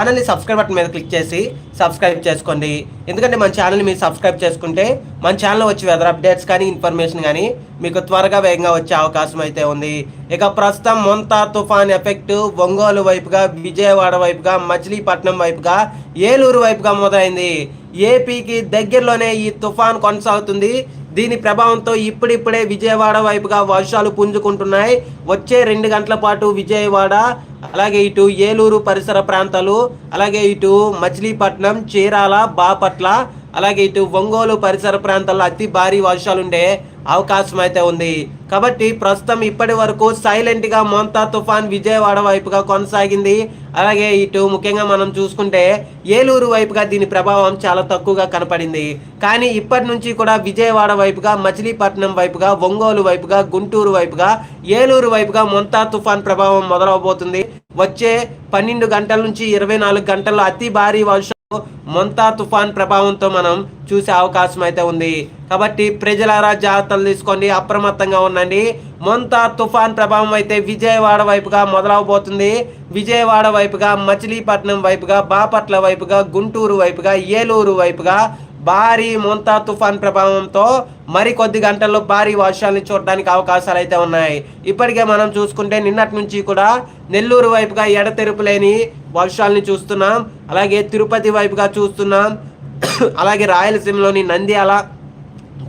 ఛానల్ని subscribe button మీద click చేసి సబ్స్క్రైబ్ చేసుకోండి. ఎందుకంటే మన ఛానల్ని మీరు సబ్స్క్రైబ్ చేసుకుంటే మన ఛానల్ వచ్చి వెదర్ అప్డేట్స్ కానీ ఇన్ఫర్మేషన్ కానీ మీకు త్వరగా వేగంగా వచ్చే అవకాశం అయితే ఉంది. ఇక ప్రస్తుతం మొంతా తుఫాన్ ఎఫెక్ట్ ఒంగోలు వైపుగా విజయవాడ వైపుగా మచిలీపట్నం వైపుగా ఏలూరు వైపుగా మొదలైంది. ఏపీకి దగ్గరలోనే ఈ తుఫాన్ కొనసాగుతుంది. దీని ప్రభావంతో ఇప్పుడిప్పుడే విజయవాడ వైపుగా వర్షాలు పుంజుకుంటున్నాయి. వచ్చే రెండు గంటల పాటు విజయవాడ అలాగే ఇటు ఏలూరు పరిసర ప్రాంతాలు అలాగే ఇటు మచిలీపట్నం చీరాల బాపట్ల అలాగే ఇటు ఒంగోలు పరిసర ప్రాంతాల్లో అతి భారీ వర్షాలు ఉండే అవకాశం అయితే ఉంది. కాబట్టి ప్రస్తుతం ఇప్పటి వరకు సైలెంట్గా మోంతా తుఫాన్ విజయవాడ వైపుగా కొనసాగింది. అలాగే ఇటు ముఖ్యంగా మనం చూసుకుంటే ఏలూరు వైపుగా దీని ప్రభావం చాలా తక్కువగా కనపడింది. కానీ ఇప్పటి నుంచి కూడా విజయవాడ వైపుగా మచిలీపట్నం వైపుగా ఒంగోలు వైపుగా గుంటూరు వైపుగా ఏలూరు వైపుగా మొంతా తుఫాన్ ప్రభావం మొదలవబోతుంది. వచ్చే పన్నెండు గంటల నుంచి ఇరవై నాలుగు గంటల్లో అతి భారీ వర్షం మొంతా తుఫాన్ ప్రభావంతో మనం చూసే అవకాశం అయితే ఉంది. కాబట్టి ప్రజలారా జాగ్రత్తలు తీసుకోండి అప్రమత్తంగా ఉండండి. మొంతా తుఫాన్ ప్రభావం అయితే విజయవాడ వైపుగా మొదలవబోతుంది. విజయవాడ వైపుగా మచిలీపట్నం వైపుగా బాపట్ల వైపుగా గుంటూరు వైపుగా ఏలూరు వైపుగా భారీ మోంతా తుఫాన్ ప్రభావంతో మరి కొద్ది గంటల్లో భారీ వర్షాలను చూడడానికి అవకాశాలు అయితే ఉన్నాయి. ఇప్పటికే మనం చూసుకుంటే నిన్నటి నుంచి కూడా నెల్లూరు వైపుగా ఎడతెరుపు లేని వర్షాలని చూస్తున్నాం. అలాగే తిరుపతి వైపుగా చూస్తున్నాం. అలాగే రాయలసీమలోని నంద్యాల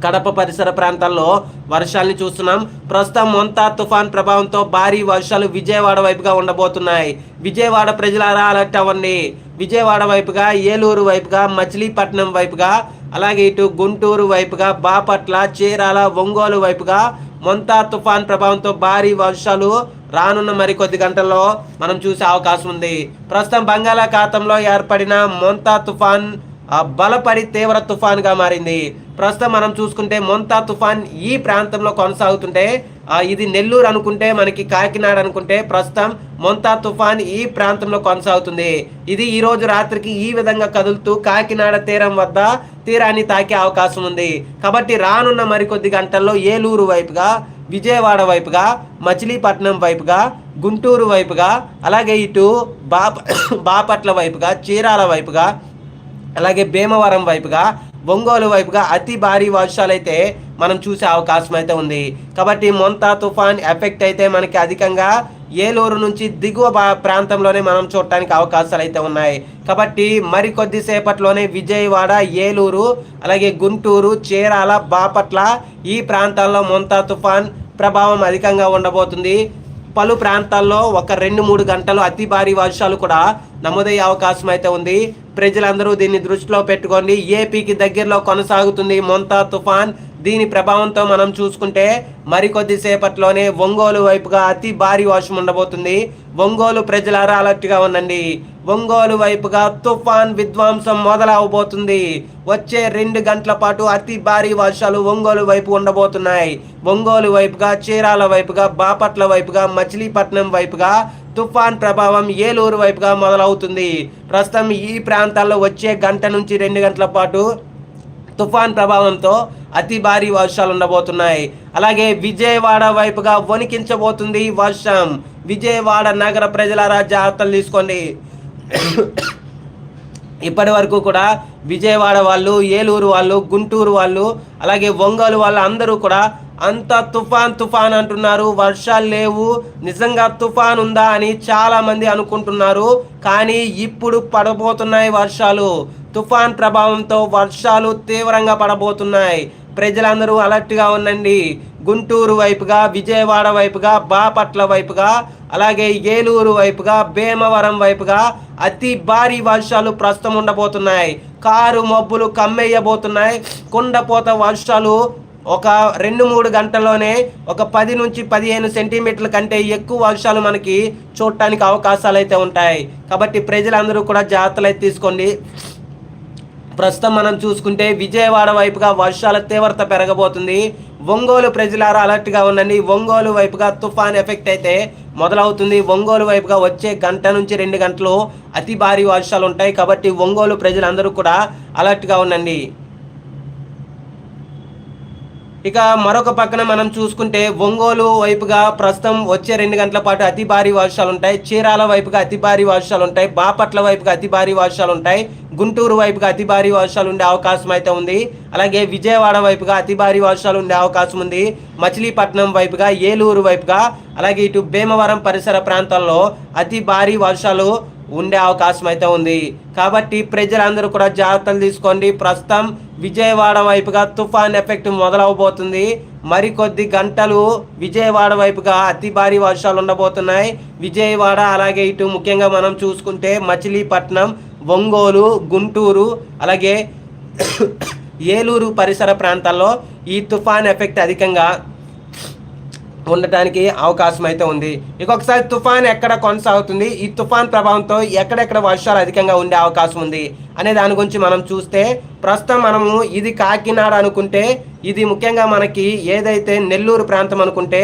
కడప పరిసర ప్రాంతాల్లో వర్షాలని చూస్తున్నాం. ప్రస్తుతం మొంతా తుఫాన్ ప్రభావంతో భారీ వర్షాలు విజయవాడ వైపుగా ఉండబోతున్నాయి. విజయవాడ ప్రజలారా అలర్ట్ అవ్వండి. విజయవాడ వైపుగా ఏలూరు వైపుగా మచిలీపట్నం వైపుగా అలాగే ఇటు గుంటూరు వైపుగా బాపట్ల చీరాల ఒంగోలు వైపుగా మొంతా తుఫాన్ ప్రభావంతో భారీ వర్షాలు రానున్న మరికొద్ది గంటల్లో మనం చూసే అవకాశం ఉంది. ప్రస్తుతం బంగాళాఖాతంలో ఏర్పడిన మొంతా తుఫాన్ బలపడి తీవ్ర తుఫాన్గా మారింది. ప్రస్తుతం మనం చూసుకుంటే మొంతా తుఫాన్ ఈ ప్రాంతంలో కొనసాగుతుంటే ఇది నెల్లూరు అనుకుంటే మనకి కాకినాడ అనుకుంటే ప్రస్తుతం మొంతా తుఫాన్ ఈ ప్రాంతంలో కొనసాగుతుంది. ఇది ఈ రోజు రాత్రికి ఈ విధంగా కదులుతూ కాకినాడ తీరం వద్ద తీరాన్ని తాకే అవకాశం ఉంది. కాబట్టి రానున్న మరికొద్ది గంటల్లో ఏలూరు వైపుగా విజయవాడ వైపుగా మచిలీపట్నం వైపుగా గుంటూరు వైపుగా అలాగే ఇటు బాప బాపట్ల వైపుగా చీరాల వైపుగా అలాగే భీమవరం వైపుగా ఒంగోలు వైపుగా అతి భారీ వర్షాలైతే మనం చూసే అవకాశం అయితే ఉంది. కాబట్టి మొంతా తుఫాన్ ఎఫెక్ట్ అయితే మనకి అధికంగా ఏలూరు నుంచి దిగువ ప్రాంతంలోనే మనం చూడటానికి అవకాశాలు అయితే ఉన్నాయి. కాబట్టి మరికొద్ది సేపట్లోనే విజయవాడ ఏలూరు అలాగే గుంటూరు చీరాల బాపట్ల ఈ ప్రాంతాల్లో మొంతా తుఫాన్ ప్రభావం అధికంగా ఉండబోతుంది. పలు ప్రాంతాల్లో ఒక రెండు మూడు గంటలు అతి భారీ వర్షాలు కూడా నమోదయ్యే అవకాశం అయితే ఉంది. ప్రజలందరూ దీన్ని దృష్టిలో పెట్టుకోండి. ఏపీకి దగ్గరలో కొనసాగుతుంది మొంతా తుఫాన్. దీని ప్రభావంతో మనం చూసుకుంటే మరికొద్ది సేపట్లోనే ఒంగోలు వైపుగా అతి భారీ వర్షం ఉండబోతుంది. ఒంగోలు ప్రజలారా అలర్ట్గా ఉండండి ఒంగోలు వైపుగా తుఫాన్ విధ్వంసం మొదలవబోతుంది. వచ్చే రెండు గంటల పాటు అతి భారీ వర్షాలు ఒంగోలు వైపు ఉండబోతున్నాయి. ఒంగోలు వైపుగా చీరాల వైపుగా బాపట్ల వైపుగా మచిలీపట్నం వైపుగా తుఫాన్ ప్రభావం ఏలూరు వైపుగా మొదలవుతుంది. ప్రస్తుతం ఈ ప్రాంతాల్లో వచ్చే గంట నుంచి రెండు గంటల పాటు తుఫాన్ ప్రభావంతో అతి భారీ వర్షాలు ఉండబోతున్నాయి. అలాగే విజయవాడ వైపుగా వణికించబోతుంది వర్షం. విజయవాడ నగర ప్రజలారా జాగ్రత్తలు తీసుకోండి. ఇప్పటి వరకు కూడా విజయవాడ వాళ్ళు ఏలూరు వాళ్ళు గుంటూరు వాళ్ళు అలాగే ఒంగోలు వాళ్ళు అందరూ కూడా అంత తుఫాన్ తుఫాన్ అంటున్నారు. వర్షాలు లేవు. నిజంగా తుఫాన్ ఉందా అని చాలామంది అనుకుంటున్నారు. కానీ ఇప్పుడు పడబోతున్నాయి వర్షాలు. తుఫాన్ ప్రభావంతో వర్షాలు తీవ్రంగా పడబోతున్నాయి. ప్రజలందరూ అలర్ట్గా ఉండండి. గుంటూరు వైపుగా విజయవాడ వైపుగా బాపట్ల వైపుగా అలాగే ఏలూరు వైపుగా భీమవరం వైపుగా అతి భారీ వర్షాలు ప్రస్తుతం ఉండబోతున్నాయి. కారు మబ్బులు కమ్మేయబోతున్నాయి. కుండపోత వర్షాలు ఒక రెండు మూడు గంటల్లోనే ఒక పది నుంచి పదిహేను సెంటీమీటర్ల కంటే ఎక్కువ వర్షాలు మనకి చూడటానికి అవకాశాలు అయితే ఉంటాయి. కాబట్టి ప్రజలందరూ కూడా జాగ్రత్తలు అయితే తీసుకోండి. ప్రస్తుతం మనం చూసుకుంటే విజయవాడ వైపుగా వర్షాల తీవ్రత పెరగబోతుంది. ఒంగోలు ప్రజలారా అలర్ట్గా ఉండండి. ఒంగోలు వైపుగా తుఫాన్ ఎఫెక్ట్ అయితే మొదలవుతుంది. ఒంగోలు వైపుగా వచ్చే గంట నుంచి రెండు గంటలు అతి భారీ వర్షాలు ఉంటాయి. కాబట్టి ఒంగోలు ప్రజలందరూ కూడా అలర్ట్గా ఉండండి. ఇక మరొక పక్కన మనం చూసుకుంటే ఒంగోలు వైపుగా ప్రస్తుతం వచ్చే రెండు గంటల పాటు అతి భారీ వర్షాలు ఉంటాయి చీరాల వైపుగా అతి భారీ వర్షాలు ఉంటాయి బాపట్ల వైపుగా అతి భారీ వర్షాలు ఉంటాయి గుంటూరు వైపుగా అతి భారీ వర్షాలు ఉండే అవకాశం అయితే ఉంది. అలాగే విజయవాడ వైపుగా అతి భారీ వర్షాలు ఉండే అవకాశం ఉంది. మచిలీపట్నం వైపుగా ఏలూరు వైపుగా అలాగే ఇటు భీమవరం పరిసర ప్రాంతాల్లో అతి భారీ వర్షాలు ఉండే అవకాశం అయితే ఉంది. కాబట్టి ప్రజలందరూ కూడా జాగ్రత్తలు తీసుకోండి. ప్రస్తుతం విజయవాడ వైపుగా తుఫాన్ ఎఫెక్ట్ మొదలవబోతుంది. మరికొద్ది గంటలు విజయవాడ వైపుగా అతి భారీ వర్షాలు ఉండబోతున్నాయి. విజయవాడ అలాగే ఇటు ముఖ్యంగా మనం చూసుకుంటే మచిలీపట్నం ఒంగోలు గుంటూరు అలాగే ఏలూరు పరిసర ప్రాంతాల్లో ఈ తుఫాన్ ఎఫెక్ట్ అధికంగా ఉండటానికి అవకాశం అయితే ఉంది ఇంకొకసారి తుఫాన్ ఎక్కడ కొనసాగుతుంది? ఈ తుఫాన్ ప్రభావంతో ఎక్కడెక్కడ వర్షాలు అధికంగా ఉండే అవకాశం ఉంది? అనే దాని గురించి మనం చూస్తే ప్రస్తుతం మనము ఇది కాకినాడ అనుకుంటే ఇది ముఖ్యంగా మనకి ఏదైతే నెల్లూరు ప్రాంతం అనుకుంటే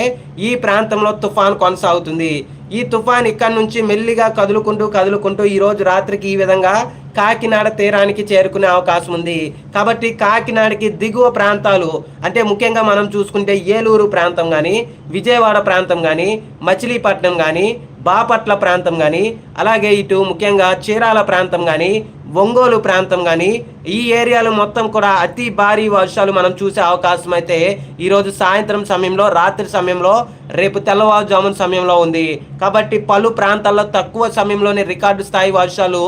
ఈ ప్రాంతంలో తుఫాన్ కొనసాగుతుంది. ఈ తుఫాన్ ఇక్కడ నుంచి మెల్లిగా కదులుకుంటూ కదులుకుంటూ ఈరోజు రాత్రికి ఈ విధంగా కాకినాడ తీరానికి చేరుకునే అవకాశం ఉంది. కాబట్టి కాకినాడకి దిగువ ప్రాంతాలు అంటే ముఖ్యంగా మనం చూసుకుంటే ఏలూరు ప్రాంతం కానీ విజయవాడ ప్రాంతం కానీ మచిలీపట్నం కానీ బాపట్ల ప్రాంతం కానీ అలాగే ఇటు ముఖ్యంగా చీరాల ప్రాంతం కానీ ఒంగోలు ప్రాంతం కానీ ఈ ఏరియాలో మొత్తం కూడా అతి భారీ వర్షాలు మనం చూసే అవకాశం అయితే ఈరోజు సాయంత్రం సమయంలో రాత్రి సమయంలో రేపు తెల్లవారుజామున సమయంలో ఉంది. కాబట్టి పలు ప్రాంతాల్లో తక్కువ సమయంలోనే రికార్డు స్థాయి వర్షాలు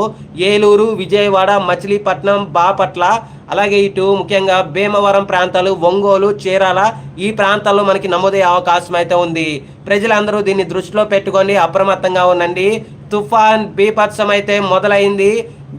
ఏలూరు విజయవాడ మచిలీపట్నం బాపట్ల అలాగే ఇటు ముఖ్యంగా భీమవరం ప్రాంతాలు ఒంగోలు చీరాల ఈ ప్రాంతాల్లో మనకి నమోదయ్యే అవకాశం అయితే ఉంది. ప్రజలందరూ దీన్ని దృష్టిలో పెట్టుకొని అప్రమత్తంగా ఉండండి. తుఫాన్ బీపత్సం అయితే మొదలైంది.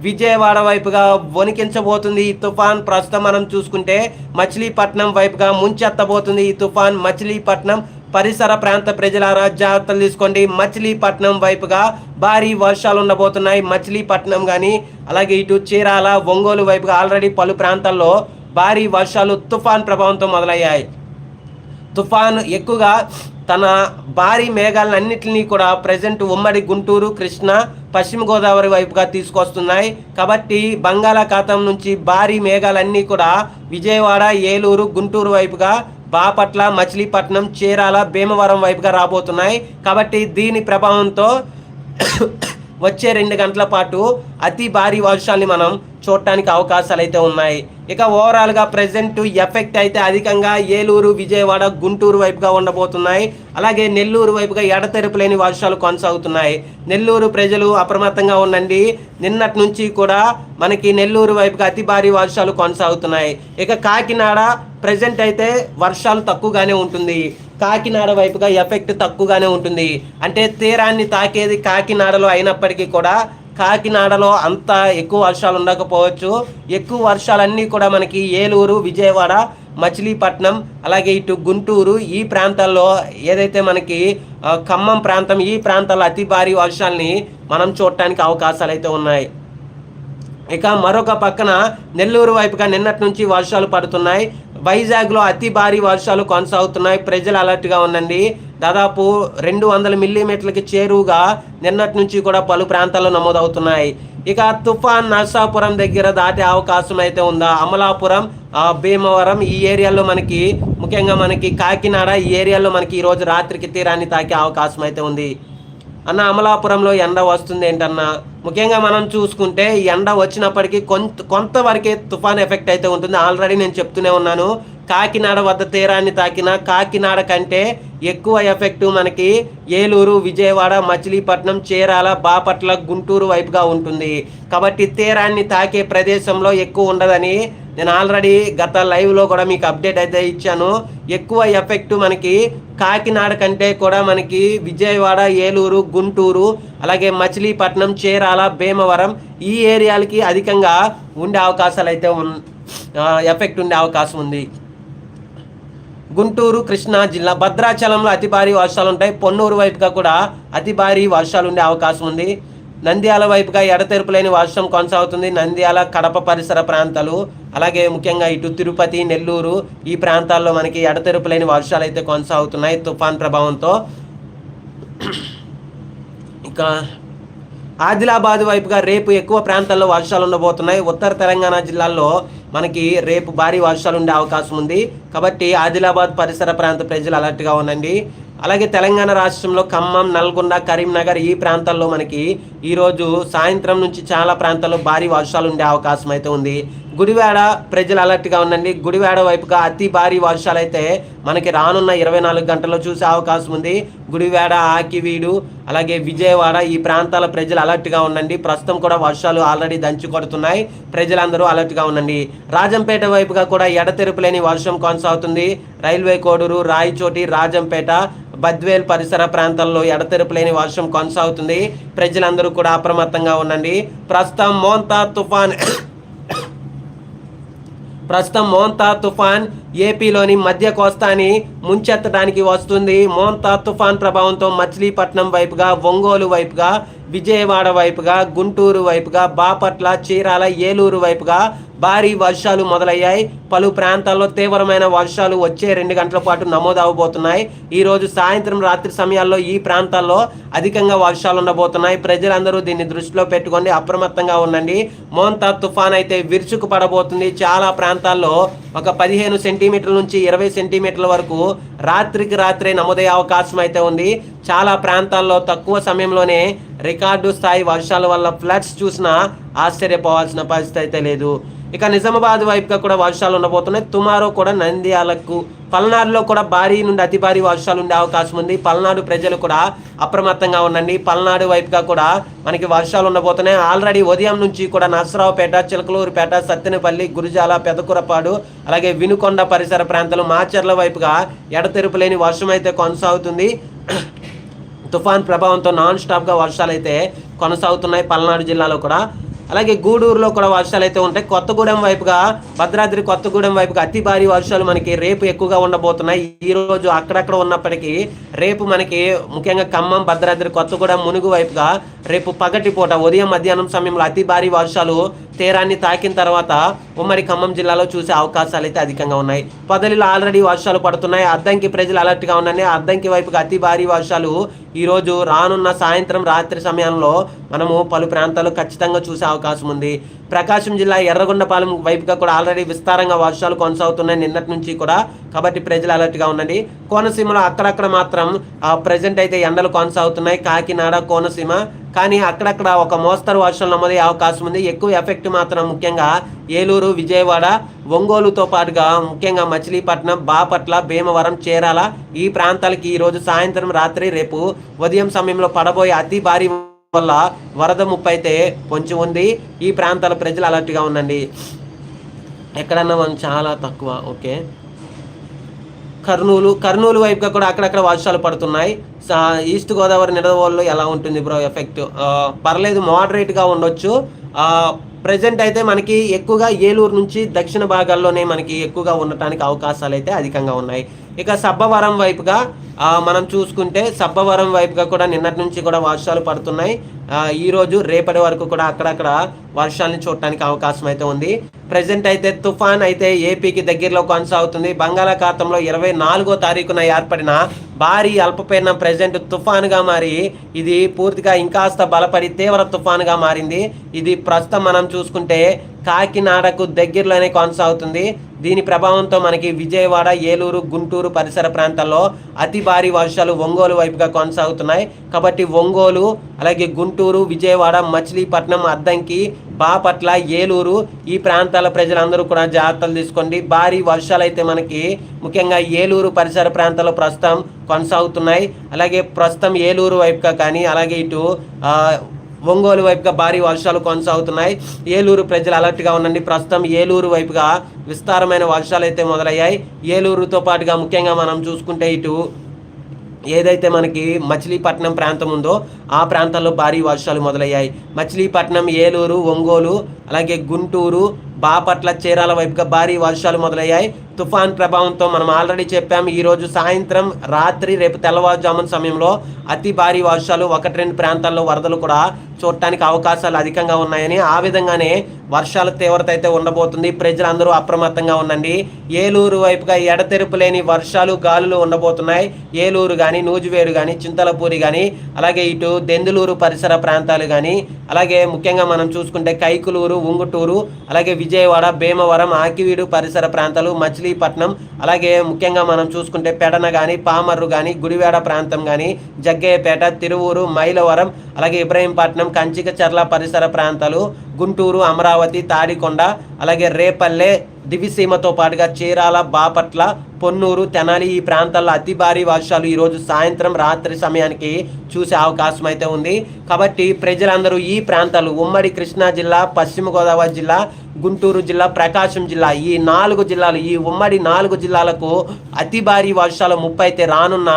విజయవాడ వైపుగా వణికించబోతుంది ఈ తుఫాన్. ప్రస్తుతం మనం చూసుకుంటే మచిలీపట్నం వైపుగా ముంచెత్తబోతుంది ఈ తుఫాన్. మచిలీపట్నం పరిసర ప్రాంత ప్రజలారా జాగ్రత్తలు తీసుకోండి. మచిలీపట్నం వైపుగా భారీ వర్షాలు ఉండబోతున్నాయి. మచిలీపట్నం కానీ అలాగే ఇటు చీరాల ఒంగోలు వైపుగా ఆల్రెడీ పలు ప్రాంతాల్లో భారీ వర్షాలు తుఫాన్ ప్రభావంతో మొదలయ్యాయి. తుఫాన్ ఎక్కువగా తన భారీ మేఘాలన్నింటినీ కూడా ప్రజెంట్ ఉమ్మడి గుంటూరు కృష్ణ పశ్చిమ గోదావరి వైపుగా తీసుకొస్తున్నాయి. కాబట్టి బంగాళాఖాతం నుంచి భారీ మేఘాలన్నీ కూడా విజయవాడ ఏలూరు గుంటూరు వైపుగా బాపట్ల మచిలీపట్నం చీరాల భీమవరం వైపుగా రాబోతున్నాయి. కాబట్టి దీని ప్రభావంతో వచ్చే రెండు గంటల పాటు అతి భారీ వర్షాల్ని మనం చూడటానికి అవకాశాలు అయితే ఉన్నాయి. ఇక ఓవరాల్గా ప్రజెంట్ ఎఫెక్ట్ అయితే అధికంగా ఏలూరు విజయవాడ గుంటూరు వైపుగా ఉండబోతున్నాయి. అలాగే నెల్లూరు వైపుగా ఎడతెరుపు లేని వర్షాలు కొనసాగుతున్నాయి. నెల్లూరు ప్రజలు అప్రమత్తంగా ఉండండి. నిన్నటి నుంచి కూడా మనకి నెల్లూరు వైపుగా అతి భారీ వర్షాలు కొనసాగుతున్నాయి. ఇక కాకినాడ ప్రజెంట్ అయితే వర్షాలు తక్కువగానే ఉంటుంది. కాకినాడ వైపుగా ఎఫెక్ట్ తక్కువగానే ఉంటుంది. అంటే తీరాన్ని తాకేది కాకినాడలో అయినప్పటికీ కూడా కాకినాడలో అంత ఎక్కువ వర్షాలు ఉండకపోవచ్చు. ఎక్కువ వర్షాలన్నీ కూడా మనకి ఏలూరు విజయవాడ మచిలీపట్నం అలాగే ఇటు గుంటూరు ఈ ప్రాంతాల్లో ఏదైతే మనకి ఖమ్మం ప్రాంతం ఈ ప్రాంతాల్లో అతి భారీ వర్షాలని మనం చూడటానికి అవకాశాలు అయితే ఉన్నాయి. ఇక మరొక పక్కన నెల్లూరు వైపుగా నిన్నటి నుంచి వర్షాలు పడుతున్నాయి. వైజాగ్లో అతి భారీ వర్షాలు కొనసాగుతున్నాయి. ప్రజలు అలర్ట్గా ఉండండి. దాదాపు రెండు వందల మిల్లీమీటర్లకి చేరువుగా నిన్నటి నుంచి కూడా పలు ప్రాంతాల్లో నమోదవుతున్నాయి. ఇక తుఫాన్ నర్సాపురం దగ్గర దాటే అవకాశం అయితే ఉందా? అమలాపురం భీమవరం ఈ ఏరియాలో మనకి ముఖ్యంగా మనకి కాకినాడ ఈ ఏరియాలో మనకి ఈరోజు రాత్రికి తీరాన్ని తాకే అవకాశం అయితే ఉంది. అన్న అమలాపురంలో ఎండ వస్తుంది ఏంటన్నా? ముఖ్యంగా మనం చూసుకుంటే ఈ ఎండ వచ్చినప్పటికీ కొంత కొంతవరకే తుఫాన్ ఎఫెక్ట్ అయితే ఉంటుంది. ఆల్రెడీ నేను చెప్తూనే ఉన్నాను. కాకినాడ వద్ద తీరాన్ని తాకిన కాకినాడ కంటే ఎక్కువ ఎఫెక్ట్ మనకి ఏలూరు విజయవాడ మచిలీపట్నం చీరాల బాపట్ల గుంటూరు వైపుగా ఉంటుంది. కాబట్టి తీరాన్ని తాకే ప్రదేశంలో ఎక్కువ ఉండదని నేను ఆల్రెడీ గత లైవ్లో కూడా మీకు అప్డేట్ అయితే ఇచ్చాను. ఎక్కువ ఎఫెక్ట్ మనకి కాకినాడ కంటే కూడా మనకి విజయవాడ ఏలూరు గుంటూరు అలాగే మచిలీపట్నం చీరాల భీమవరం ఈ ఏరియాలకి అధికంగా ఉండే అవకాశాలు అయితే ఎఫెక్ట్ ఉండే అవకాశం ఉంది. గుంటూరు కృష్ణా జిల్లా భద్రాచలంలో అతి భారీ వర్షాలు ఉంటాయి పొన్నూరు వైపుగా కూడా అతి భారీ వర్షాలు ఉండే అవకాశం ఉంది. నంద్యాల వైపుగా ఎడతెరుపు లేని వర్షం కొనసాగుతుంది. నంద్యాల కడప పరిసర ప్రాంతాలు అలాగే ముఖ్యంగా ఇటు తిరుపతి నెల్లూరు ఈ ప్రాంతాల్లో మనకి ఎడతెరుపు లేని వర్షాలు అయితే కొనసాగుతున్నాయి. తుఫాన్ ప్రభావంతో ఇక ఆదిలాబాద్ వైపుగా రేపు ఎక్కువ ప్రాంతాల్లో వర్షాలు ఉండబోతున్నాయి ఉత్తర తెలంగాణ జిల్లాల్లో మనకి రేపు భారీ వర్షాలు ఉండే అవకాశం ఉంది. కాబట్టి ఆదిలాబాద్ పరిసర ప్రాంత ప్రజలు అలర్ట్గా ఉండండి. అలాగే తెలంగాణ రాష్ట్రంలో ఖమ్మం నల్గొండ కరీంనగర్ ఈ ప్రాంతాల్లో మనకి ఈరోజు సాయంత్రం నుంచి చాలా ప్రాంతాల్లో భారీ వర్షాలు ఉండే అవకాశం అయితే ఉంది. గుడివాడ ప్రజలు అలర్ట్గా ఉండండి. గుడివాడ వైపుగా అతి భారీ వర్షాలు అయితే మనకి రానున్న ఇరవై నాలుగు గంటల్లో చూసే అవకాశం ఉంది. గుడివాడ ఆకివీడు అలాగే విజయవాడ ఈ ప్రాంతాల ప్రజలు అలర్ట్గా ఉండండి. ప్రస్తుతం కూడా వర్షాలు ఆల్రెడీ దంచి కొడుతున్నాయి. ప్రజలందరూ అలర్ట్గా ఉండండి. రాజంపేట వైపుగా కూడా ఎడతెరుపు లేని వర్షం కొనసాగుతుంది. రైల్వే కోడూరు రాయచోటి రాజంపేట బద్వేల్ పరిసర ప్రాంతాల్లో ఎడతెరుపు లేని వర్షం కొనసాగుతుంది. ప్రజలందరూ కూడా అప్రమత్తంగా ఉండండి. ప్రస్తుతం మోంతా తుఫాన్ ప్రస్తుతం మోంతా తుఫాన్ ఏపీలోని మధ్య కోస్తాని ముంచెత్తడానికి వస్తుంది. మోంతా తుఫాన్ ప్రభావంతో మచిలీపట్నం వైపుగా ఒంగోలు వైపుగా విజయవాడ వైపుగా గుంటూరు వైపుగా బాపట్ల చీరాల ఏలూరు వైపుగా భారీ వర్షాలు మొదలయ్యాయి. పలు ప్రాంతాల్లో తీవ్రమైన వర్షాలు వచ్చే రెండు గంటల పాటు నమోదవబోతున్నాయి. ఈరోజు సాయంత్రం రాత్రి సమయాల్లో ఈ ప్రాంతాల్లో అధికంగా వర్షాలు ఉండబోతున్నాయి. ప్రజలందరూ దీన్ని దృష్టిలో పెట్టుకొని అప్రమత్తంగా ఉండండి. మోంతా తుఫాన్ అయితే విరుచుకు పడబోతుంది చాలా ప్రాంతాల్లో ఒక పదిహేను సెంటీమీటర్ల నుంచి ఇరవై సెంటీమీటర్ల వరకు రాత్రికి రాత్రే నమోదయ్యే అవకాశం అయితే ఉంది. చాలా ప్రాంతాల్లో తక్కువ సమయంలోనే రికార్డు స్థాయి వర్షాల వల్ల ఫ్లడ్స్ చూసినా ఆశ్చర్యపోవాల్సిన పరిస్థితి అయితే లేదు. ఇక నిజామాబాద్ వైపుగా కూడా వర్షాలు ఉండబోతున్నాయి. టుమారో కూడా నంద్యాలకు పల్నాడులో కూడా భారీ నుండి అతి భారీ వర్షాలు ఉండే అవకాశం ఉంది. పల్నాడు ప్రజలు కూడా అప్రమత్తంగా ఉండండి. పల్నాడు వైపుగా కూడా మనకి వర్షాలు ఉండబోతున్నాయి. ఆల్రెడీ ఉదయం నుంచి కూడా నర్సరావుపేట చిలకలూరుపేట సత్తెనపల్లి గురుజాల పెదకురపాడు అలాగే వినుకొండ పరిసర ప్రాంతాలు మాచర్ల వైపుగా ఎడతెరుపు లేని వర్షం అయితే కొనసాగుతుంది. తుఫాన్ ప్రభావంతో నాన్ స్టాప్గా వర్షాలు అయితే కొనసాగుతున్నాయి పల్నాడు జిల్లాలో కూడా. అలాగే గూడూరులో కూడా వర్షాలు అయితే ఉంటాయి. కొత్తగూడెం వైపుగా భద్రాద్రి కొత్తగూడెం వైపుగా అతి భారీ వర్షాలు మనకి రేపు ఎక్కువగా ఉండబోతున్నాయి. ఈ రోజు అక్కడక్కడ ఉన్నప్పటికీ రేపు మనకి ముఖ్యంగా ఖమ్మం భద్రాద్రి కొత్తగూడెం మునుగు వైపుగా రేపు పగటి పూట ఉదయం మధ్యాహ్నం సమయంలో అతి భారీ వర్షాలు తీరాన్ని తాకిన తర్వాత ఉమ్మడి ఖమ్మం జిల్లాలో చూసే అవకాశాలు అయితే అధికంగా ఉన్నాయి. పదలిలో ఆల్రెడీ వర్షాలు పడుతున్నాయి. అద్దంకి ప్రజలు అలర్ట్గా ఉన్నాయి అద్దంకి వైపుగా అతి భారీ వర్షాలు ఈరోజు రానున్న సాయంత్రం రాత్రి సమయంలో మనము పలు ప్రాంతాల్లో ఖచ్చితంగా చూసే అవకాశం ఉంది. ప్రకాశం జిల్లా ఎర్రగొండపాలెం వైపుగా కూడా ఆల్రెడీ విస్తారంగా వర్షాలు కొనసాగుతున్నాయి. నిన్నటి నుంచి కూడా కాబట్టి ప్రజలు అలర్ట్గా ఉండండి. కోనసీమలో అక్కడక్కడ మాత్రం ప్రజెంట్ అయితే ఎండలు కొనసాగుతున్నాయి. కాకినాడ కోనసీమ కానీ అక్కడక్కడ ఒక మోస్తరు వర్షాలు నమోదయ్యే అవకాశం ఉంది. ఎక్కువ ఎఫెక్ట్ మాత్రం ముఖ్యంగా ఏలూరు విజయవాడ ఒంగోలుతో పాటుగా ముఖ్యంగా మచిలీపట్నం బాపట్ల భీమవరం చేరాల ఈ ప్రాంతాలకి ఈరోజు సాయంత్రం రాత్రి రేపు ఉదయం సమయంలో పడబోయే అతి భారీ వల్ల వరద ముప్పు అయితే పొంచి ఉంది. ఈ ప్రాంతాల ప్రజలు అలర్ట్గా ఉండండి. ఎక్కడన్నా మనం చాలా తక్కువ ఓకే. కర్నూలు కర్నూలు వైపుగా కూడా అక్కడక్కడ వర్షాలు పడుతున్నాయి. ఈస్ట్ గోదావరి నిడదవోళ్ళు ఎలా ఉంటుంది బ్రో ఎఫెక్ట్? పర్లేదు మోడరేట్గా ఉండొచ్చు. ప్రజెంట్ అయితే మనకి ఎక్కువగా ఏలూరు నుంచి దక్షిణ భాగాల్లోనే మనకి ఎక్కువగా ఉండటానికి అవకాశాలు అయితే అధికంగా ఉన్నాయి. ఇక సబ్బవరం వైపుగా మనం చూసుకుంటే సబ్బవరం వైపుగా కూడా నిన్నటి నుంచి కూడా వర్షాలు పడుతున్నాయి. ఈరోజు రేపటి వరకు కూడా అక్కడక్కడ వర్షాలను చూడటానికి అవకాశం అయితే ఉంది. ప్రజెంట్ అయితే తుఫాన్ అయితే ఏపీకి దగ్గరలో కొనసాగుతుంది. బంగాళాఖాతంలో ఇరవై నాలుగో తారీఖున ఏర్పడిన భారీ అల్పపీడనం ప్రజెంట్ తుఫాన్గా మారి ఇది పూర్తిగా ఇంకాస్త బలపడి తీవ్ర తుఫాన్గా మారింది. ఇది ప్రస్తుతం మనం చూసుకుంటే కాకినాడకు దగ్గరలోనే కొనసాగుతుంది. దీని ప్రభావంతో మనకి విజయవాడ ఏలూరు గుంటూరు పరిసర ప్రాంతాల్లో అతి భారీ వర్షాలు ఒంగోలు వైపుగా కొనసాగుతున్నాయి. కాబట్టి ఒంగోలు అలాగే గుంటూరు విజయవాడ మచిలీపట్నం అద్దంకి బాపట్ల ఏలూరు ఈ ప్రాంతాల ప్రజలందరూ కూడా జాగ్రత్తలు తీసుకోండి. భారీ వర్షాలు అయితే మనకి ముఖ్యంగా ఏలూరు పరిసర ప్రాంతాల్లో ప్రస్తుతం కొనసాగుతున్నాయి. అలాగే ప్రస్తుతం ఏలూరు వైపుగా కానీ అలాగే ఇటు ఒంగోలు వైపుగా భారీ వర్షాలు కొనసాగుతున్నాయి. ఏలూరు ప్రజలు అలర్ట్గా ఉండండి. ప్రస్తుతం ఏలూరు వైపుగా విస్తారమైన వర్షాలు అయితే మొదలయ్యాయి. ఏలూరుతో పాటుగా ముఖ్యంగా మనం చూసుకుంటే ఇటు ఏదైతే మనకి మచిలీపట్నం ప్రాంతం ఉందో ఆ ప్రాంతాల్లో భారీ వర్షాలు మొదలయ్యాయి. మచిలీపట్నం ఏలూరు ఒంగోలు అలాగే గుంటూరు బాపట్ల చీరాల వైపుగా భారీ వర్షాలు మొదలయ్యాయి. తుఫాన్ ప్రభావంతో మనం ఆల్రెడీ చెప్పాం ఈరోజు సాయంత్రం రాత్రి రేపు తెల్లవారుజామున సమయంలో అతి భారీ వర్షాలు ఒకటి రెండు ప్రాంతాల్లో వరదలు కూడా చూడటానికి అవకాశాలు అధికంగా ఉన్నాయని ఆ విధంగానే వర్షాల తీవ్రత అయితే ఉండబోతుంది. ప్రజలందరూ అప్రమత్తంగా ఉండండి. ఏలూరు వైపుగా ఎడతెరుపు లేని వర్షాలు గాలులు ఉండబోతున్నాయి. ఏలూరు కానీ నూజివేడు కానీ చింతలపూరి కానీ అలాగే ఇటు దెందులూరు పరిసర ప్రాంతాలు కానీ అలాగే ముఖ్యంగా మనం చూసుకుంటే కైకులూరు ఉంగుటూరు అలాగే విజయవాడ భీమవరం ఆకివీడు పరిసర ప్రాంతాలు మచిలీపట్నం అలాగే ముఖ్యంగా మనం చూసుకుంటే పెడన కానీ పామర్రు కానీ గుడివాడ ప్రాంతం కానీ జగ్గయ్యపేట తిరువూరు మైలవరం అలాగే ఇబ్రహీంపట్నం కంచికచర్ల పరిసర ప్రాంతాలు గుంటూరు అమరావతి తాడికొండ అలాగే రేపల్లె దివిసీమతో పాటుగా చీరాల బాపట్ల పొన్నూరు తెనాలి ఈ ప్రాంతాల్లో అతి భారీ వర్షాలు ఈరోజు సాయంత్రం రాత్రి సమయానికి చూసే అవకాశం అయితే ఉంది. కాబట్టి ప్రజలందరూ ఈ ప్రాంతాలు ఉమ్మడి కృష్ణా జిల్లా పశ్చిమ గోదావరి జిల్లా గుంటూరు జిల్లా ప్రకాశం జిల్లా ఈ నాలుగు జిల్లాలు ఈ ఉమ్మడి నాలుగు జిల్లాలకు అతి భారీ వర్షాలు ముప్పై అయితే రానున్న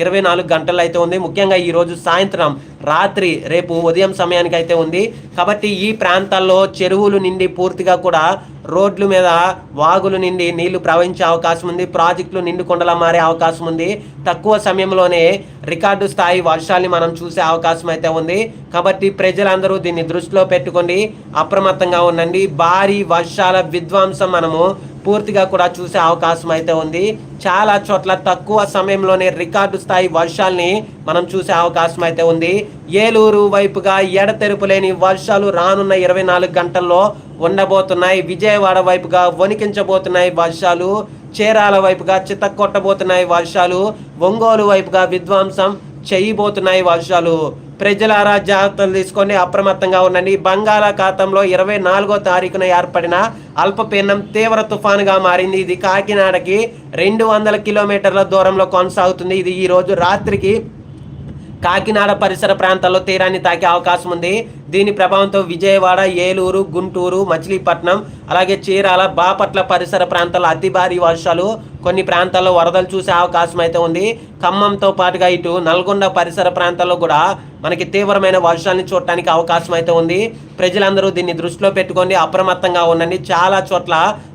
ఇరవై నాలుగు గంటలు అయితే ఉంది. ముఖ్యంగా ఈరోజు సాయంత్రం రాత్రి రేపు ఉదయం సమయానికి అయితే ఉంది. కాబట్టి ఈ ప్రాంతాల్లో చెరువులు నిండి పూర్తిగా కూడా రోడ్ల మీద వాగులు నిండి నీళ్ళు ప్రవహించే అవకాశం ఉంది. ప్రాజెక్టులు నిండు కొండలా మారే అవకాశం ఉంది. తక్కువ సమయంలోనే రికార్డు స్థాయి వర్షాల్ని మనం చూసే అవకాశం అయితే ఉంది. కాబట్టి ప్రజలందరూ దీన్ని దృష్టిలో పెట్టుకోండి. అప్రమత్తంగా ఉండండి. భారీ వర్షాల విధ్వంసం మనము పూర్తిగా కూడా చూసే అవకాశం అయితే ఉంది. చాలా చోట్ల తక్కువ సమయంలోనే రికార్డు స్థాయి వర్షాల్ని మనం చూసే అవకాశం అయితే ఉంది. ఏలూరు వైపుగా ఎడతెరుపు లేని వర్షాలు రానున్న ఇరవై నాలుగు గంటల్లో ఉండబోతున్నాయి. విజయవాడ వైపుగా వణికించబోతున్నాయి వర్షాలు. చీరాల వైపుగా చిత్తకొట్టబోతున్నాయి వర్షాలు. ఒంగోలు వైపుగా విధ్వంసం చేయబోతున్నాయి వర్షాలు. ప్రజలారా జాగ్రత్తలు తీసుకొని అప్రమత్తంగా ఉండండి. బంగాళాఖాతంలో ఇరవై నాలుగో తారీఖున ఏర్పడిన అల్పపీడనం తీవ్ర తుఫానుగా మారింది. ఇది కాకినాడకి రెండు వందల కిలోమీటర్ల దూరంలో కొనసాగుతుంది. ఇది ఈరోజు రాత్రికి కాకినాడ పరిసర ప్రాంతాల్లో తీరాన్ని తాకే అవకాశం ఉంది. దీని ప్రభావంతో విజయవాడ ఏలూరు గుంటూరు మచిలీపట్నం అలాగే చీరాల బాపట్ల పరిసర ప్రాంతాల్లో అతి భారీ వర్షాలు కొన్ని ప్రాంతాల్లో వరదలు చూసే అవకాశం అయితే ఉంది. ఖమ్మంతో పాటుగా ఇటు నల్గొండ పరిసర ప్రాంతాల్లో కూడా మనకి తీవ్రమైన వర్షాన్ని చూడటానికి అవకాశం అయితే ఉంది. ప్రజలందరూ దీన్ని దృష్టిలో పెట్టుకొని అప్రమత్తంగా ఉండండి. చాలా చోట్ల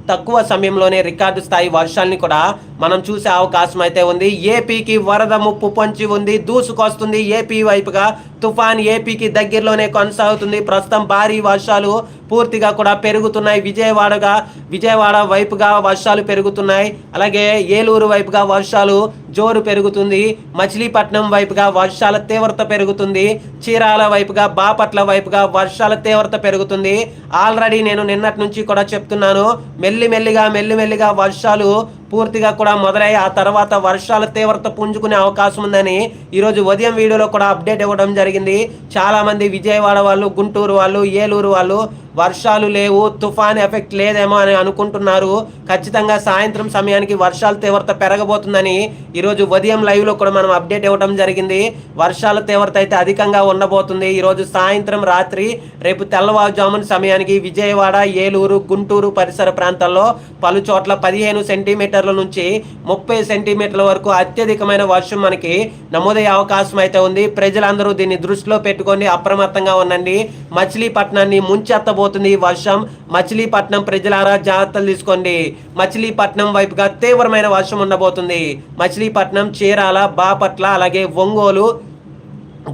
తక్కువ సమయంలోనే రికార్డు స్థాయి వర్షాలని కూడా మనం చూసే అవకాశం అయితే ఉంది. ఏపీకి వరద ముప్పు పొంచి ఉంది దూసుకొస్తుంది. ఏపీ వైపుగా తుఫాన్ ఏపీకి దగ్గరలోనే కొనసాగుతుంది. ప్రస్తుతం భారీ వర్షాలు పూర్తిగా కూడా పెరుగుతున్నాయి. విజయవాడగా విజయవాడ వైపుగా వర్షాలు పెరుగుతున్నాయి. అలాగే ఏలూరు వైపుగా వర్షాలు జోరు పెరుగుతుంది మచిలీపట్నం వైపుగా వర్షాల తీవ్రత పెరుగుతుంది చీరాల వైపుగా బాపట్ల వైపుగా వర్షాల తీవ్రత పెరుగుతుంది. ఆల్రెడీ నేను నిన్నటి నుంచి కూడా చెప్తున్నాను మెల్లి మెల్లిగా వర్షాలు పూర్తిగా కూడా మొదలై ఆ తర్వాత వర్షాల తీవ్రత పుంజుకునే అవకాశం ఉందని ఈరోజు ఉదయం వీడియోలో కూడా అప్డేట్ ఇవ్వడం జరిగింది. చాలామంది విజయవాడ వాళ్ళు గుంటూరు వాళ్ళు ఏలూరు వాళ్ళు వర్షాలు లేవు తుఫాన్ ఎఫెక్ట్ లేదేమో అని అనుకుంటున్నారు. ఖచ్చితంగా సాయంత్రం సమయానికి వర్షాల తీవ్రత పెరగబోతుందని ఈరోజు ఉదయం లైవ్లో కూడా మనం అప్డేట్ ఇవ్వడం జరిగింది. వర్షాల తీవ్రత అయితే అధికంగా ఉండబోతుంది. ఈరోజు సాయంత్రం రాత్రి రేపు తెల్లవారుజామున సమయానికి విజయవాడ ఏలూరు గుంటూరు పరిసర ప్రాంతాల్లో పలు చోట్ల పదిహేను సెంటీమీటర్ల నుంచి ముప్పై సెంటీమీటర్ల వరకు అత్యధికమైన వర్షం మనకి నమోదయ్యే అవకాశం అయితే ఉంది. ప్రజలందరూ దీన్ని దృష్టిలో పెట్టుకొని అప్రమత్తంగా ఉండండి. మచిలీపట్నాన్ని ముంచెత్తబో ఈ వర్షం. మచిలీపట్నం ప్రజలారా జాగ్రత్తలు తీసుకోండి. మచిలీపట్నం వైపుగా తీవ్రమైన వర్షం ఉండబోతుంది. మచిలీపట్నం చీరాల బాపట్ల అలాగే ఒంగోలు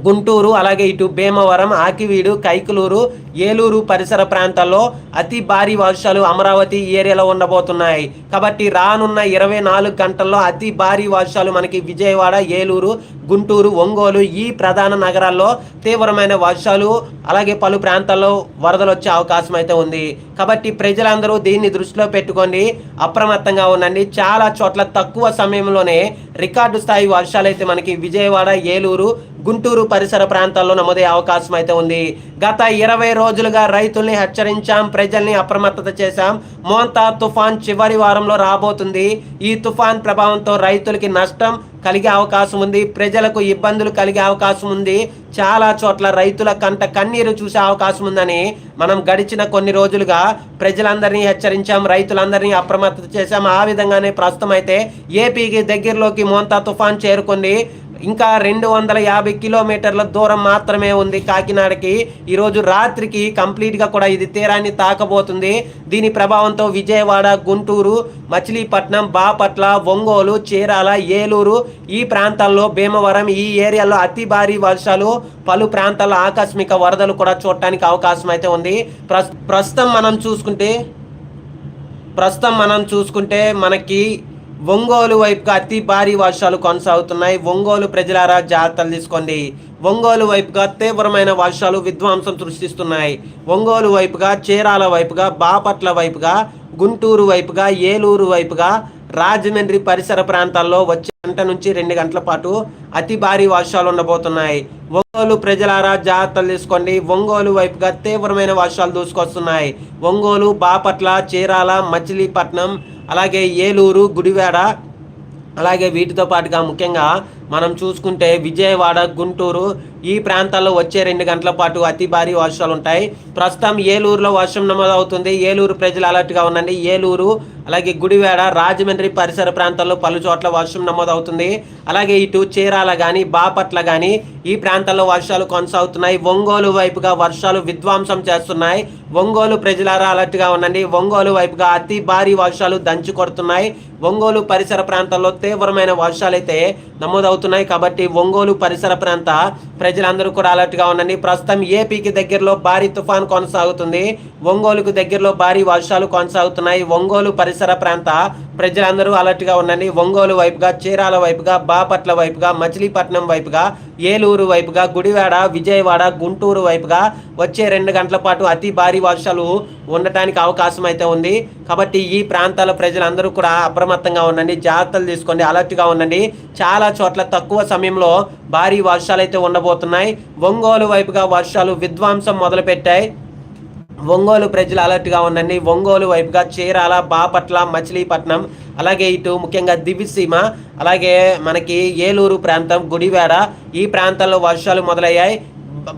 గుంటూరు అలాగే ఇటు భీమవరం ఆకివీడు కైకులూరు ఏలూరు పరిసర ప్రాంతాల్లో అతి భారీ వర్షాలు అమరావతి ఏరియాలో ఉండబోతున్నాయి. కాబట్టి రానున్న ఇరవై నాలుగు గంటల్లో అతి భారీ వర్షాలు మనకి విజయవాడ ఏలూరు గుంటూరు ఒంగోలు ఈ ప్రధాన నగరాల్లో తీవ్రమైన వర్షాలు అలాగే పలు ప్రాంతాల్లో వరదలు వచ్చే అవకాశం అయితే ఉంది. కాబట్టి ప్రజలందరూ దీన్ని దృష్టిలో పెట్టుకోండి అప్రమత్తంగా ఉండండి. చాలా చోట్ల తక్కువ సమయంలోనే రికార్డు స్థాయి వర్షాలు అయితే మనకి విజయవాడ ఏలూరు గుంటూరు పరిసర ప్రాంతాల్లో నమోదే అవకాశం అయితే ఉంది. గత ఇరవై రోజులుగా రైతుల్ని హెచ్చరించాం ప్రజల్ని అప్రమత్తత చేశాం. మోంతా తుఫాన్ చివరి వారంలో రాబోతుంది. ఈ తుఫాన్ ప్రభావంతో రైతులకి నష్టం కలిగే అవకాశం ఉంది. ప్రజలకు ఇబ్బందులు కలిగే అవకాశం ఉంది. చాలా చోట్ల రైతుల కంట కన్నీరు చూసే అవకాశం ఉందని మనం గడిచిన కొన్ని రోజులుగా ప్రజలందరినీ హెచ్చరించాం రైతులందరినీ అప్రమత్తత చేశాం. ఆ విధంగానే ప్రస్తుతం అయితే ఏపీకి దగ్గరలోకి మోంతా తుఫాన్ చేరుకుంది. ఇంకా రెండు వందల యాభై కిలోమీటర్ల దూరం మాత్రమే ఉంది కాకినాడకి. ఈరోజు రాత్రికి కంప్లీట్గా కూడా ఇది తీరాన్ని తాకబోతుంది. దీని ప్రభావంతో విజయవాడ గుంటూరు మచిలీపట్నం బాపట్ల ఒంగోలు చీరాల ఏలూరు ఈ ప్రాంతాల్లో భీమవరం ఈ ఏరియాలో అతి భారీ వర్షాలు పలు ప్రాంతాల్లో ఆకస్మిక వరదలు కూడా చూడటానికి అవకాశం అయితే ఉంది ప్రస్తుతం మనం చూసుకుంటే ప్రస్తుతం మనం చూసుకుంటే మనకి ఒంగోలు వైపుగా అతి భారీ వర్షాలు కొనసాగుతున్నాయి. ఒంగోలు ప్రజలారా జాగ్రత్తలు తీసుకోండి. ఒంగోలు వైపుగా తీవ్రమైన వర్షాలు విధ్వంసం సృష్టిస్తున్నాయి. ఒంగోలు వైపుగా చీరాల వైపుగా బాపట్ల వైపుగా గుంటూరు వైపుగా ఏలూరు వైపుగా రాజమండ్రి పరిసర ప్రాంతాల్లో వచ్చే గంట నుంచి రెండు గంటల పాటు అతి భారీ వర్షాలు ఉండబోతున్నాయి. ఒంగోలు ప్రజలారా జాగ్రత్తలు తీసుకోండి. ఒంగోలు వైపుగా తీవ్రమైన వర్షాలు దూసుకొస్తున్నాయి. ఒంగోలు బాపట్ల చీరాల మచిలీపట్నం అలాగే ఏలూరు గుడివాడ అలాగే వీటితో పాటుగా ముఖ్యంగా మనం చూసుకుంటే విజయవాడ గుంటూరు ఈ ప్రాంతాల్లో వచ్చే రెండు గంటల పాటు అతి భారీ వర్షాలు ఉంటాయి. ప్రస్తుతం ఏలూరులో వర్షం నమోదవుతుంది. ఏలూరు ప్రజలు అలర్ట్గా ఉండండి. ఏలూరు అలాగే గుడివాడ రాజమండ్రి పరిసర ప్రాంతాల్లో పలు చోట్ల వర్షం నమోదవుతుంది. అలాగే ఇటు చీరాల కానీ బాపట్ల కానీ ఈ ప్రాంతాల్లో వర్షాలు కొనసాగుతున్నాయి. ఒంగోలు వైపుగా వర్షాలు విధ్వంసం చేస్తున్నాయి. ఒంగోలు ప్రజలారా అలర్ట్గా ఉండండి. ఒంగోలు వైపుగా అతి భారీ వర్షాలు దంచి కొడుతున్నాయి ఒంగోలు పరిసర ప్రాంతాల్లో తీవ్రమైన వర్షాలు అయితే నమోదవుతున్నాయి కాబట్టి ఒంగోలు పరిసర ప్రాంత ప్రజలందరూ కూడా అలర్ట్గా ఉండండి. ప్రస్తుతం ఏపీకి దగ్గరలో భారీ తుఫాన్ కొనసాగుతుంది. ఒంగోలుకు దగ్గరలో భారీ వర్షాలు కొనసాగుతున్నాయి. ఒంగోలు పరిసర ప్రాంత ప్రజలందరూ అలర్ట్గా ఉండండి. ఒంగోలు వైపుగా చీరాల వైపుగా బాపట్ల వైపుగా మచిలీపట్నం వైపుగా ఏలూరు వైపుగా గుడివాడ విజయవాడ గుంటూరు వైపుగా వచ్చే రెండు గంటల పాటు అతి భారీ వర్షాలు ఉండటానికి అవకాశం అయితే ఉంది. కాబట్టి ఈ ప్రాంతాల ప్రజలందరూ కూడా అప్రమత్తంగా ఉండండి జాగ్రత్తలు తీసుకోండి అలర్ట్గా ఉండండి. చాలా చోట్ల తక్కువ సమయంలో భారీ వర్షాలు అయితే ఉండబోతున్నాయి. ఒంగోలు వైపుగా వర్షాలు విధ్వంసం మొదలుపెట్టాయి. ఒంగోలు ప్రజలు అలర్ట్గా ఉండండి. ఒంగోలు వైపుగా చీరాల బాపట్ల మచిలీపట్నం అలాగే ఇటు ముఖ్యంగా దివిసీమ అలాగే మనకి ఏలూరు ప్రాంతం గుడివాడ ఈ ప్రాంతాల్లో వర్షాలు మొదలయ్యాయి.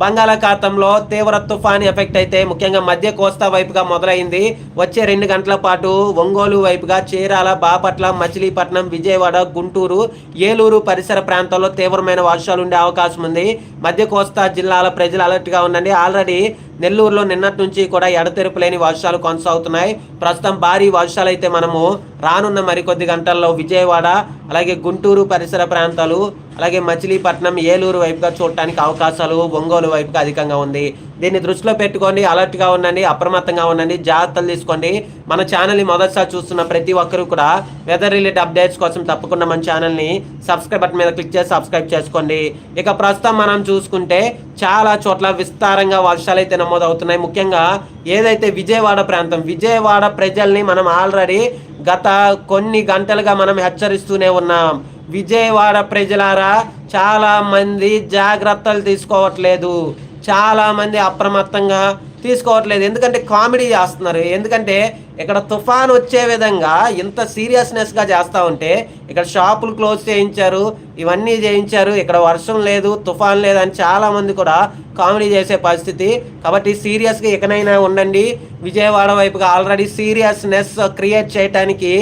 బంగాళాఖాతంలో తీవ్ర తుఫాన్ ఎఫెక్ట్ అయితే ముఖ్యంగా మధ్య కోస్తా వైపుగా మొదలైంది. వచ్చే రెండు గంటల పాటు ఒంగోలు వైపుగా చీరాల బాపట్ల మచిలీపట్నం విజయవాడ గుంటూరు ఏలూరు పరిసర ప్రాంతాల్లో తీవ్రమైన వర్షాలు ఉండే అవకాశం ఉంది. మధ్య కోస్తా జిల్లాల ప్రజలు అలర్ట్గా ఉండండి. ఆల్రెడీ నెల్లూరులో నిన్నటి నుంచి కూడా ఎడతెరుపు లేని వర్షాలు కొనసాగుతున్నాయి. ప్రస్తుతం భారీ వర్షాలు అయితే మనము రానున్న మరికొద్ది గంటల్లో విజయవాడ అలాగే గుంటూరు పరిసర ప్రాంతాలు అలాగే మచిలీపట్నం ఏలూరు వైపుగా చూడటానికి అవకాశాలు ఒంగోలు వైపుగా అధికంగా ఉంది. దీన్ని దృష్టిలో పెట్టుకోండి అలర్ట్గా ఉండండి అప్రమత్తంగా ఉండండి జాగ్రత్తలు తీసుకోండి. మన ఛానల్ని మొదటిసారి చూస్తున్న ప్రతి ఒక్కరూ కూడా వెదర్ రిలేటెడ్ అప్డేట్స్ కోసం తప్పకుండా మన ఛానల్ని సబ్స్క్రైబ్ బటన్ మీద క్లిక్ చేసి సబ్స్క్రైబ్ చేసుకోండి. ఇక ప్రస్తుతం మనం చూసుకుంటే చాలా చోట్ల విస్తారంగా వర్షాలు అయితే నమోదవుతున్నాయి. ముఖ్యంగా ఏదైతే విజయవాడ ప్రాంతం విజయవాడ ప్రజల్ని మనం ఆల్రెడీ గత కొన్ని గంటలుగా మనం హెచ్చరిస్తూనే ఉన్నాం. విజయవాడ ప్రజలారా చాలా మంది జాగ్రత్తలు తీసుకోవట్లేదు. చాలా మంది అప్రమత్తంగా తీసుకోవట్లేదు. ఎందుకంటే కామెడీ చేస్తున్నారు. ఎందుకంటే ఇక్కడ తుఫాన్ వచ్చే విధంగా ఇంత సీరియస్నెస్గా చేస్తూ ఉంటే ఇక్కడ షాపులు క్లోజ్ చేయించారు. ఇవన్నీ చేయించారు ఇక్కడ వర్షం లేదు తుఫాన్ లేదని చాలా మంది కూడా కామెడీ చేసే పరిస్థితి. కాబట్టి సీరియస్గా ఇకనైనా ఉండండి. విజయవాడ వైపుగా ఆల్రెడీ సీరియస్నెస్ క్రియేట్ చేయడానికి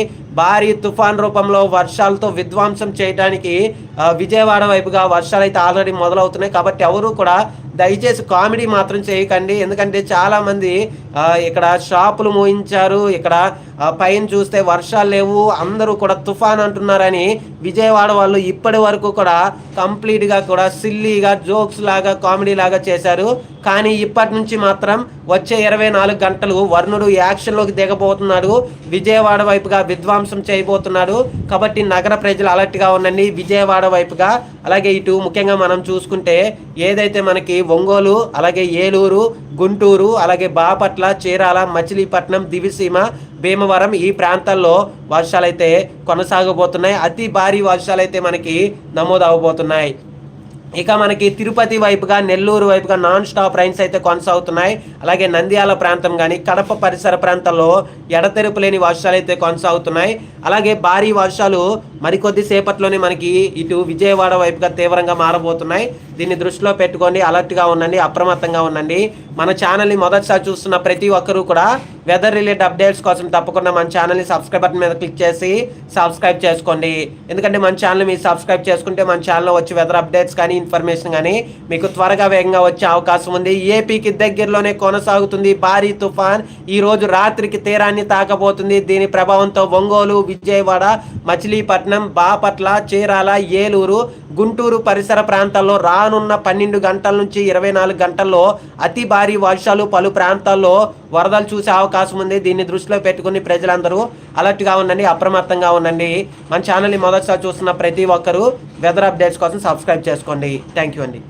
భారీ తుఫాన్ రూపంలో వర్షాలతో విధ్వంసం చేయడానికి విజయవాడ వైపుగా వర్షాలు అయితే ఆల్రెడీ మొదలవుతున్నాయి. కాబట్టి ఎవరు కూడా దయచేసి కామెడీ మాత్రం చేయకండి. ఎందుకంటే చాలామంది ఇక్కడ షాపులు మోయించారు. ఇక్కడ పైన చూస్తే వర్షాలు లేవు అందరూ కూడా తుఫాన్ అంటున్నారని విజయవాడ వాళ్ళు ఇప్పటి వరకు కూడా కంప్లీట్గా కూడా సిల్లీగా జోక్స్ లాగా కామెడీ లాగా చేశారు. కానీ ఇప్పటి నుంచి మాత్రం వచ్చే ఇరవై నాలుగు గంటలు వర్ణుడు యాక్షన్లోకి దిగబోతున్నాడు. విజయవాడ వైపుగా విధ్వంసం చేయబోతున్నాడు. కాబట్టి నగర ప్రజలు అలర్ట్గా ఉండండి. విజయవాడ వైపుగా. అలాగే ఇటు ముఖ్యంగా మనం చూసుకుంటే ఏదైతే మనకి ఒంగోలు అలాగే ఏలూరు గుంటూరు అలాగే బాపట్ల చీరాల మచిలీపట్నం దివిసీమ భీమవరం ఈ ప్రాంతాల్లో వర్షాలైతే కొనసాగబోతున్నాయి. అతి భారీ వర్షాలైతే మనకి నమోదు అవబోతున్నాయి ఇక మనకి తిరుపతి వైపుగా నెల్లూరు వైపుగా నాన్ స్టాప్ రైన్స్ అయితే కొనసాగుతున్నాయి. అలాగే నంద్యాల ప్రాంతం కానీ కడప పరిసర ప్రాంతాల్లో ఎడతెరుపు లేని వర్షాలు అయితే కొనసాగుతున్నాయి. అలాగే భారీ వర్షాలు మరికొద్ది సేపట్లోనే మనకి ఇటు విజయవాడ వైపుగా తీవ్రంగా మారబోతున్నాయి. దీన్ని దృష్టిలో పెట్టుకోండి అలర్ట్గా ఉండండి అప్రమత్తంగా ఉండండి. మన ఛానల్ని మొదటిసారి చూస్తున్న ప్రతి ఒక్కరూ కూడా వెదర్ రిలేటెడ్ అప్డేట్స్ కోసం తప్పకుండా మన ఛానల్ని సబ్స్క్రైబ్ బటన్ మీద క్లిక్ చేసి సబ్స్క్రైబ్ చేసుకోండి. ఎందుకంటే మన ఛానల్ మీరు సబ్స్క్రైబ్ చేసుకుంటే మన ఛానల్లో వచ్చే వెదర్ అప్డేట్స్ కానీ ఇన్ఫర్మేషన్ కానీ మీకు త్వరగా వేగంగా వచ్చే అవకాశం ఉంది. ఏపీకి దగ్గరలోనే కొనసాగుతుంది భారీ తుఫాన్. ఈరోజు రాత్రికి తీరాన్ని తాకబోతుంది. దీని ప్రభావంతో ఒంగోలు విజయవాడ మచిలీపట్నం బాపట్ల చీరాల ఏలూరు గుంటూరు పరిసర ప్రాంతాల్లో రానున్న పన్నెండు గంటల నుంచి ఇరవై నాలుగు గంటల్లో అతి భారీ వర్షాలు పలు ప్రాంతాల్లో వరదలు చూసే అవకాశం ఉంది. దీన్ని దృష్టిలో పెట్టుకుని ప్రజలందరూ అలర్ట్గా ఉండండి అప్రమత్తంగా ఉండండి. మన ఛానల్ని మొదటిసారి చూస్తున్న ప్రతి ఒక్కరూ వెదర్ అప్డేట్స్ కోసం సబ్స్క్రైబ్ చేసుకోండి. థ్యాంక్ యూ అండి.